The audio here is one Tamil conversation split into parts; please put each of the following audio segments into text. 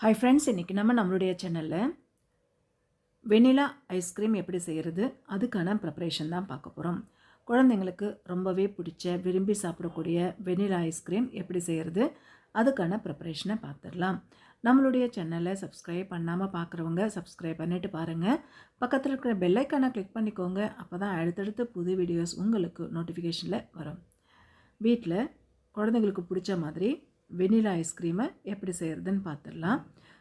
ஹாய் ஃப்ரெண்ட்ஸ் இன்றைக்கி நம்ம நம்மளுடைய சேனலில் வெனிலா ஐஸ்கிரீம் எப்படி செய்கிறது அதுக்கான ப்ரிப்பரேஷன் தான் பார்க்க போகிறோம் குழந்தைங்களுக்கு ரொம்பவே பிடிச்ச விரும்பி சாப்பிடக்கூடிய வெனிலா ஐஸ்கிரீம் எப்படி செய்கிறது அதுக்கான ப்ரிப்பரேஷனை பார்த்துடலாம். நம்மளுடைய சேனலை சப்ஸ்கிரைப் பண்ணாமல் பார்க்குறவங்க சப்ஸ்கிரைப் பண்ணிவிட்டு பாருங்கள் பக்கத்தில் இருக்கிற பெல்லைக்கானை கிளிக் பண்ணிக்கோங்க. அப்போ தான் அடுத்தடுத்து புது வீடியோஸ் உங்களுக்கு நோட்டிஃபிகேஷனில் வரும். வீட்டில் குழந்தைங்களுக்கு பிடிச்ச மாதிரி வெனிலா ஐஸ்கிரீமை எப்படி செய்கிறதுன்னு பார்த்துடலாம்.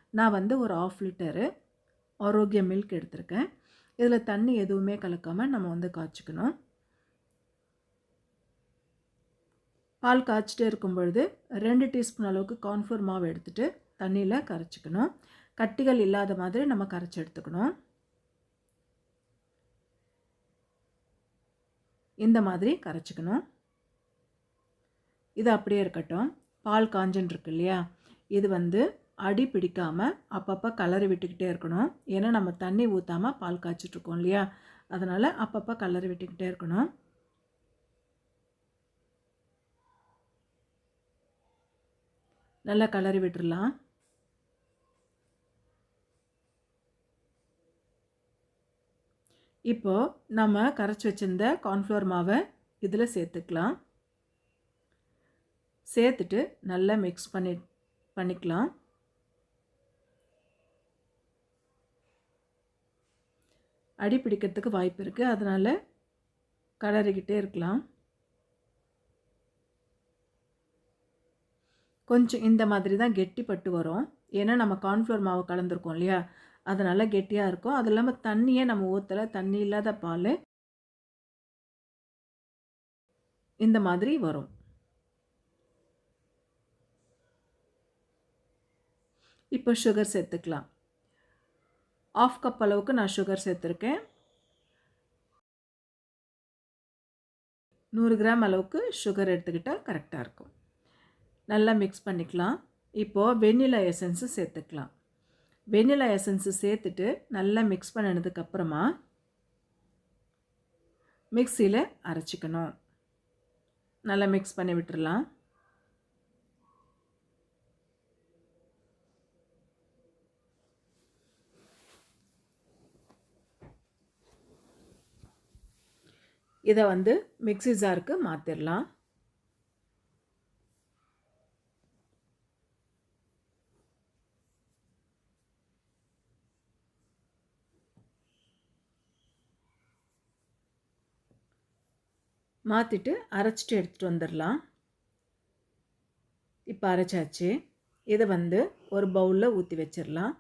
நான் வந்து ஒரு ஆஃப் லிட்டரு ஆரோக்கிய மில்க் எடுத்திருக்கேன். இதில் தண்ணி எதுவுமே கலக்காமல் நம்ம வந்து காய்ச்சிக்கணும். பால் காய்ச்சிட்டே இருக்கும் பொழுது ரெண்டு டீஸ்பூன் அளவுக்கு கார்ன்ஃப்ளவர் மாவு எடுத்துகிட்டு தண்ணியில் கரைச்சிக்கணும். கட்டிகள் இல்லாத மாதிரி நம்ம கரைச்சி எடுத்துக்கணும். இந்த மாதிரி கரைச்சிக்கணும். இது அப்படியே இருக்கட்டும். பால் காஞ்சன் இருக்கு இல்லையா இது வந்து அடி பிடிக்காமல் அப்பப்போ கலரி விட்டுக்கிட்டே இருக்கணும். ஏன்னா நம்ம தண்ணி ஊற்றாமல் பால் காய்ச்சிட்ருக்கோம் இல்லையா? அதனால் அப்பப்போ கலரி விட்டுக்கிட்டே இருக்கணும். நல்லா கலரி விட்டுடலாம் இப்போது நம்ம கரைச்சி வச்சிருந்த கார்ன்ஃப்ளவர் மாவை இதில் சேர்த்துக்கலாம். சேர்த்துட்டு நல்லா மிக்ஸ் பண்ணி பண்ணிக்கலாம். அடி பிடிக்கிறதுக்கு வாய்ப்பு இருக்குது அதனால் கலரிக்கிட்டே இருக்கலாம். கொஞ்சம் இந்த மாதிரி தான் கெட்டிப்பட்டு வரும். ஏன்னா நம்ம கார்ன்ஃப்ளவர் மாவு கலந்துருக்கோம் இல்லையா? அதனால் கெட்டியாக இருக்கும். அது இல்லாமல் தண்ணியே நம்ம ஊற்றலை தண்ணி இல்லாத பால் இந்த மாதிரி வரும். இப்போ சுகர் சேர்த்துக்கலாம். ஆஃப் கப் அளவுக்கு நான் சுகர் சேர்த்துருக்கேன். நூறு கிராம் அளவுக்கு சுகர் எடுத்துக்கிட்டால் கரெக்டாக இருக்கும். நல்லா மிக்ஸ் பண்ணிக்கலாம். இப்போது வெண்ணிலா எசன்ஸு சேர்த்துக்கலாம். வெண்ணிலா எசன்ஸு சேர்த்துட்டு நல்லா மிக்ஸ் பண்ணினதுக்கப்புறமா மிக்சியில் அரைச்சிக்கணும். நல்லா மிக்ஸ் பண்ணி விட்டுடலாம் இதை வந்து மிக்சி ஜாருக்கு மாற்றிடலாம் மாற்றிட்டு அரைச்சிட்டு எடுத்துகிட்டு வந்துடலாம் இப்போ அரைச்சாச்சு. இதை வந்து ஒரு பவுலில் ஊற்றி வச்சிடலாம்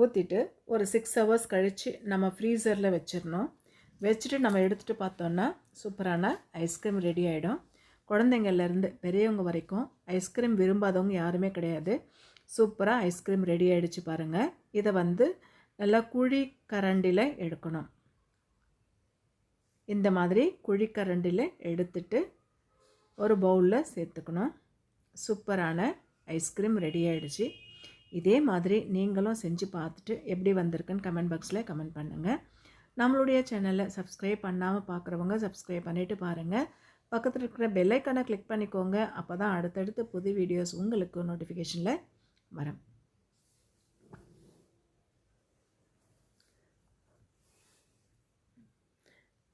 ஊற்றிட்டு ஒரு சிக்ஸ் ஹவர்ஸ் கழித்து நம்ம ஃப்ரீசரில் வச்சிடணும். வச்சுட்டு நம்ம எடுத்துகிட்டு பார்த்தோன்னா சூப்பரான ஐஸ்கிரீம் ரெடி ஆகிடும் குழந்தைங்கள்லேருந்து பெரியவங்க வரைக்கும் ஐஸ்கிரீம் விரும்பாதவங்க யாருமே கிடையாது. சூப்பராக ஐஸ்கிரீம் ரெடி ஆகிடுச்சு பாருங்கள் இதை வந்து நல்லா குழி கரண்டியில் எடுக்கணும். இந்த மாதிரி குழி கரண்டியில் எடுத்துட்டு ஒரு பவுலில் சேர்த்துக்கணும். சூப்பரான ஐஸ்கிரீம் ரெடி ஆகிடுச்சு இதே மாதிரி நீங்களும் செஞ்சு பார்த்துட்டு எப்படி வந்திருக்குன்னு கமெண்ட் பாக்ஸில் கமெண்ட் பண்ணுங்கள் நம்மளுடைய சேனலை சப்ஸ்கிரைப் பண்ணாமல் பார்க்குறவங்க சப்ஸ்கிரைப் பண்ணிவிட்டு பாருங்கள் பக்கத்தில் இருக்கிற பெல்லைக்கானை கிளிக் பண்ணிக்கோங்க. அப்போ தான் அடுத்தடுத்து புது வீடியோஸ் உங்களுக்கு நோட்டிஃபிகேஷனில் வரும்.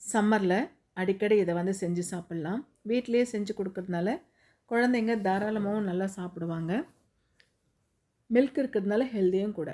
சம்மரில் அடிக்கடி இதை வந்து செஞ்சு சாப்பிட்லாம். வீட்டிலேயே செஞ்சு கொடுக்கறதுனால குழந்தைங்க தாராளமாகவும் நல்லா சாப்பிடுவாங்க. மில்க் இருக்கிறதுனால ஹெல்த்தியும் கூட.